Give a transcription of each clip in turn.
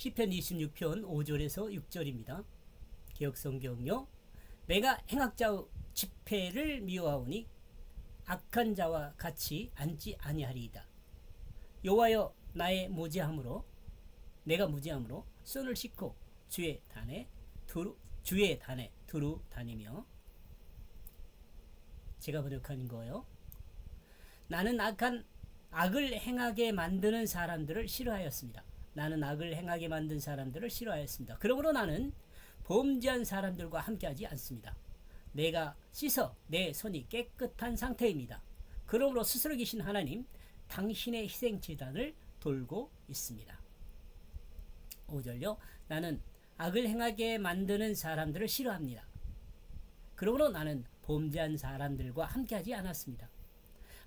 시편 26편 5절에서 6절입니다. 개혁 성경요. 내가 행악자의 집회를 미워하오니 악한 자와 같이 앉지 아니하리이다. 여호와여 나의 무지함으로 내가 무지함으로 손을 씻고 주의 단에 두루 주의 단에 두루 다니며 제가 번역한 거예요. 나는 악한 악을 행하게 만드는 사람들을 싫어하였습니다. 나는 악을 행하게 만든 사람들을 싫어하였습니다. 그러므로 나는 범죄한 사람들과 함께하지 않습니다. 내가 씻어 내 손이 깨끗한 상태입니다. 그러므로 스스로 계신 하나님, 당신의 희생 제단을 돌고 있습니다. 5절요. 나는 악을 행하게 만드는 사람들을 싫어합니다. 그러므로 나는 범죄한 사람들과 함께하지 않았습니다.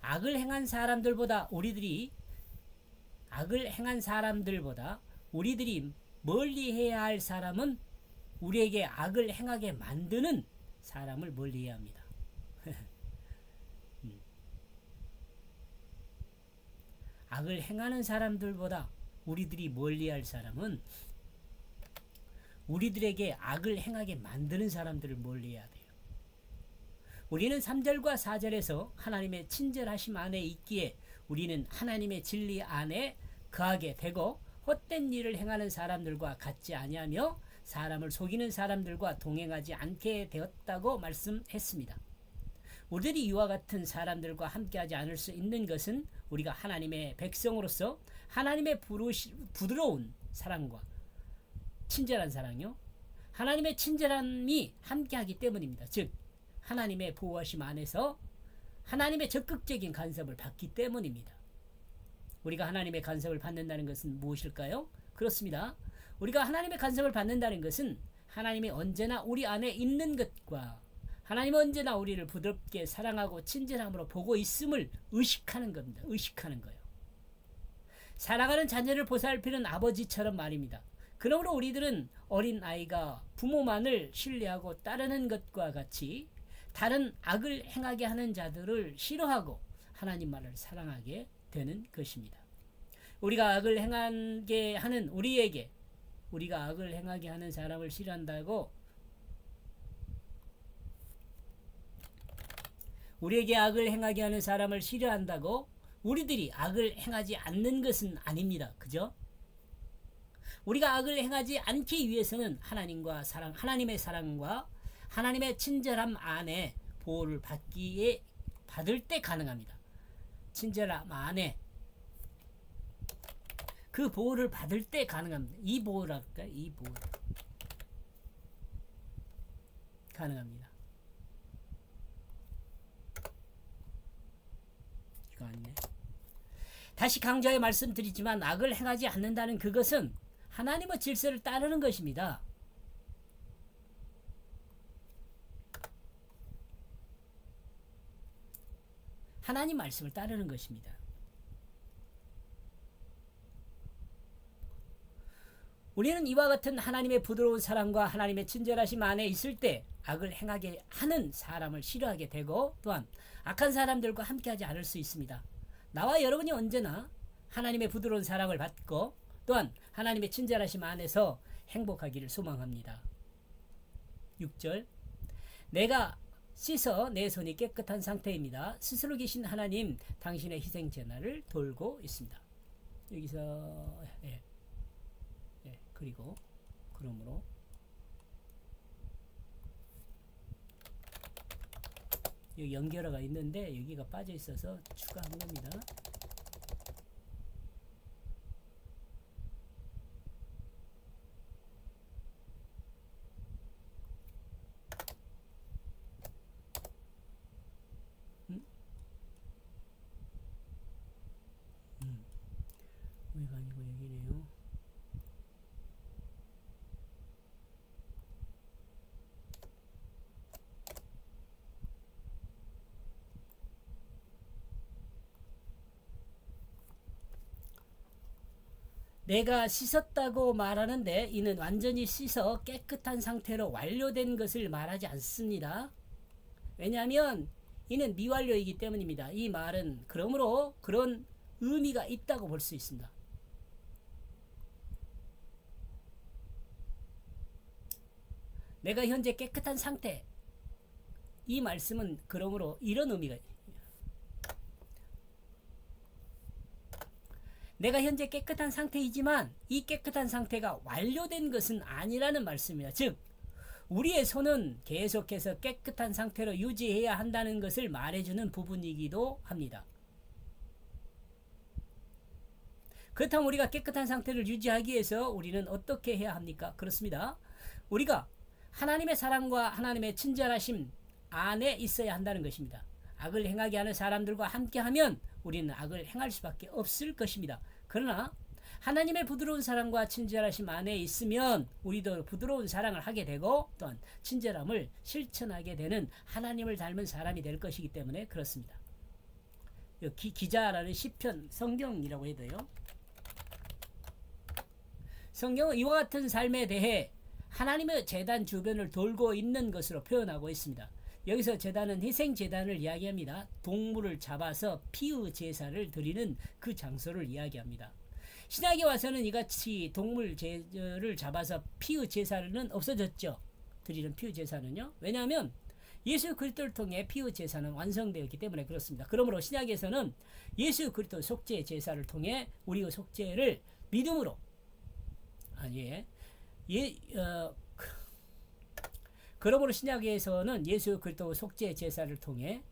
악을 행한 사람들보다 우리들이 악을 행한 사람들보다 우리들이 멀리 해야 할 사람은 우리에게 악을 행하게 만드는 사람을 멀리 해야 합니다. 음. 악을 행하는 사람들보다 우리들이 멀리 할 사람은 우리들에게 악을 행하게 만드는 사람들을 멀리 해야 돼요. 우리는 3절과 4절에서 하나님의 친절하심 안에 있기에 우리는 하나님의 진리 안에 거하게 되고 헛된 일을 행하는 사람들과 같지 아니하며 사람을 속이는 사람들과 동행하지 않게 되었다고 말씀했습니다. 우리들이 이와 같은 사람들과 함께하지 않을 수 있는 것은 우리가 하나님의 백성으로서 하나님의 부르시, 부드러운 사랑과 친절한 사랑요. 하나님의 친절함이 함께하기 때문입니다. 즉 하나님의 보호하심 안에서 하나님의 적극적인 간섭을 받기 때문입니다. 우리가 하나님의 간섭을 받는다는 것은 무엇일까요? 그렇습니다. 우리가 하나님의 간섭을 받는다는 것은 하나님이 언제나 우리 안에 있는 것과 하나님은 언제나 우리를 부드럽게 사랑하고 친절함으로 보고 있음을 의식하는 겁니다. 의식하는 거예요. 사랑하는 자녀를 보살피는 아버지처럼 말입니다. 그러므로 우리들은 어린 아이가 부모만을 신뢰하고 따르는 것과 같이 다른 악을 행하게 하는 자들을 싫어하고 하나님만을 사랑하게 되는 것입니다. 우리가 악을 행하게 하는 우리에게 우리가 악을 행하게 하는 사람을 싫어한다고 우리에게 악을 행하게 하는 사람을 싫어한다고 우리들이 악을 행하지 않는 것은 아닙니다. 그죠? 우리가 악을 행하지 않기 위해서는 하나님과 사랑, 하나님의 사랑과 하나님의 친절함 안에 보호를 받기에 받을 때 가능합니다. 친절함 안에 그 보호를 받을 때 가능합니다. 이 보호랄까? 이 보호. 가능합니다. 이거 아니네. 다시 강조해 말씀드리지만 악을 행하지 않는다는 그것은 하나님의 질서를 따르는 것입니다. 하나님 말씀을 따르는 것입니다. 우리는 이와 같은 하나님의 부드러운 사랑과 하나님의 친절하심 안에 있을 때 악을 행하게 하는 사람을 싫어하게 되고 또한 악한 사람들과 함께하지 않을 수 있습니다. 나와 여러분이 언제나 하나님의 부드러운 사랑을 받고 또한 하나님의 친절하심 안에서 행복하기를 소망합니다. 6절 내가 씻어 내 손이 깨끗한 상태입니다. 스스로 계신 하나님 당신의 희생 제나를 돌고 있습니다. 여기서 예. 예, 그리고 그러므로 여기 연결어가 있는데 여기가 빠져 있어서 추가한 겁니다. 여기가 아니고 여기네요. 내가 씻었다고 말하는데 이는 완전히 씻어 깨끗한 상태로 완료된 것을 말하지 않습니다. 왜냐하면 이는 미완료이기 때문입니다. 이 말은 그러므로 그런 의미가 있다고 볼 수 있습니다. 내가 현재 깨끗한 상태. 이 말씀은 그러므로 이런 의미가 있습니다. 내가 현재 깨끗한 상태이지만 이 깨끗한 상태가 완료된 것은 아니라는 말씀이야. 즉 우리의 손은 계속해서 깨끗한 상태로 유지해야 한다는 것을 말해주는 부분이기도 합니다. 그렇다면 우리가 깨끗한 상태를 유지하기 위해서 우리는 어떻게 해야 합니까? 그렇습니다. 우리가 하나님의 사랑과 하나님의 친절하심 안에 있어야 한다는 것입니다. 악을 행하게 하는 사람들과 함께하면 우리는 악을 행할 수밖에 없을 것입니다. 그러나 하나님의 부드러운 사랑과 친절하심 안에 있으면 우리도 부드러운 사랑을 하게 되고 또한 친절함을 실천하게 되는 하나님을 닮은 사람이 될 것이기 때문에 그렇습니다. 기, 기자라는 시편 성경이라고 해도요. 성경은 이와 같은 삶에 대해 하나님의 재단 주변을 돌고 있는 것으로 표현하고 있습니다. 여기서 재단은 희생 재단을 이야기합니다. 동물을 잡아서 피의 제사를 드리는 그 장소를 이야기합니다. 신약에 와서는 이같이 동물 제를 잡아서 피의 제사는 없어졌죠. 드리는 피의 제사는요. 왜냐하면 예수 그리스도를 통해 피의 제사는 완성되었기 때문에 그렇습니다. 그러므로 신약에서는 예수 그리스도 속죄 제사를 통해 우리의 속죄를 믿음으로 아니 예, 어, 그러므로 신약에서는 예수 그리스도 속죄 제사를 통해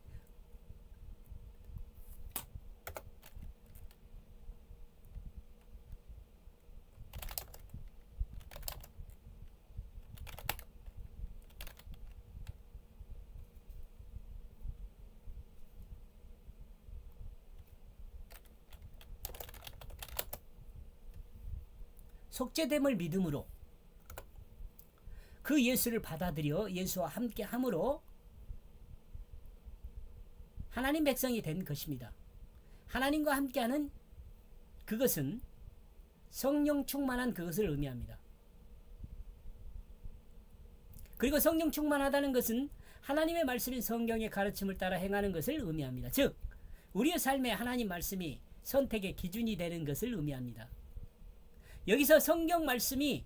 속죄됨을 믿음으로 그 예수를 받아들여 예수와 함께 함으로 하나님 백성이 된 것입니다. 하나님과 함께하는 그것은 성령 충만한 그것을 의미합니다. 그리고 성령 충만하다는 것은 하나님의 말씀인 성경의 가르침을 따라 행하는 것을 의미합니다. 즉, 우리의 삶에 하나님 말씀이 선택의 기준이 되는 것을 의미합니다. 여기서 성경 말씀이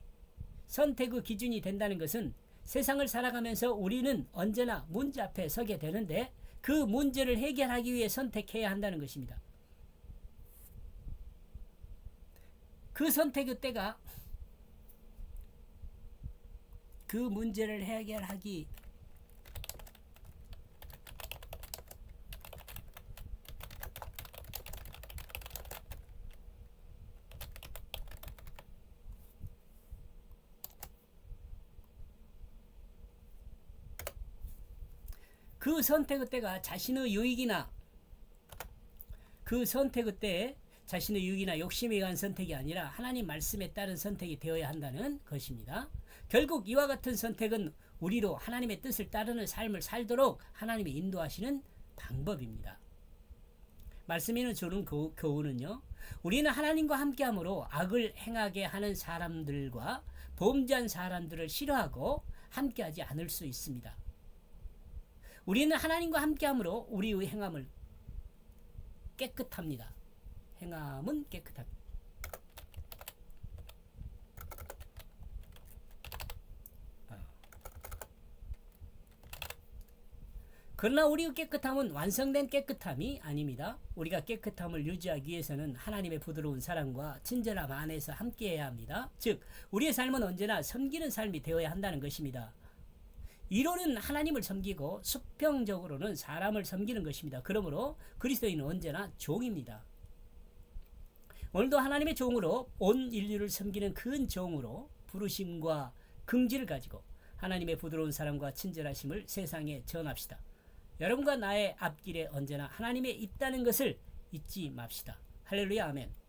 선택의 기준이 된다는 것은 세상을 살아가면서 우리는 언제나 문제 앞에 서게 되는데 그 문제를 해결하기 위해 선택해야 한다는 것입니다. 그 선택의 때가 그 문제를 해결하기 그 선택의 때가 자신의 유익이나 그 선택의 때에 자신의 유익이나 욕심에 의한 선택이 아니라 하나님 말씀에 따른 선택이 되어야 한다는 것입니다. 결국 이와 같은 선택은 우리로 하나님의 뜻을 따르는 삶을 살도록 하나님이 인도하시는 방법입니다. 말씀에는 주는 교훈은요. 우리는 하나님과 함께함으로 악을 행하게 하는 사람들과 범죄한 사람들을 싫어하고 함께하지 않을 수 있습니다. 우리는 하나님과 함께함으로 우리의 행함을 깨끗합니다. 행함은 깨끗합니다. 아. 그러나 우리의 깨끗함은 완성된 깨끗함이 아닙니다. 우리가 깨끗함을 유지하기 위해서는 하나님의 부드러운 사랑과 친절함 안에서 함께해야 합니다. 즉, 우리의 삶은 언제나 섬기는 삶이 되어야 한다는 것입니다. 이론은 하나님을 섬기고 수평적으로는 사람을 섬기는 것입니다. 그러므로 그리스도인은 언제나 종입니다. 오늘도 하나님의 종으로 온 인류를 섬기는 큰 종으로 부르심과 긍지를 가지고 하나님의 부드러운 사랑과 친절하심을 세상에 전합시다. 여러분과 나의 앞길에 언제나 하나님의 있다는 것을 잊지 맙시다. 할렐루야 아멘.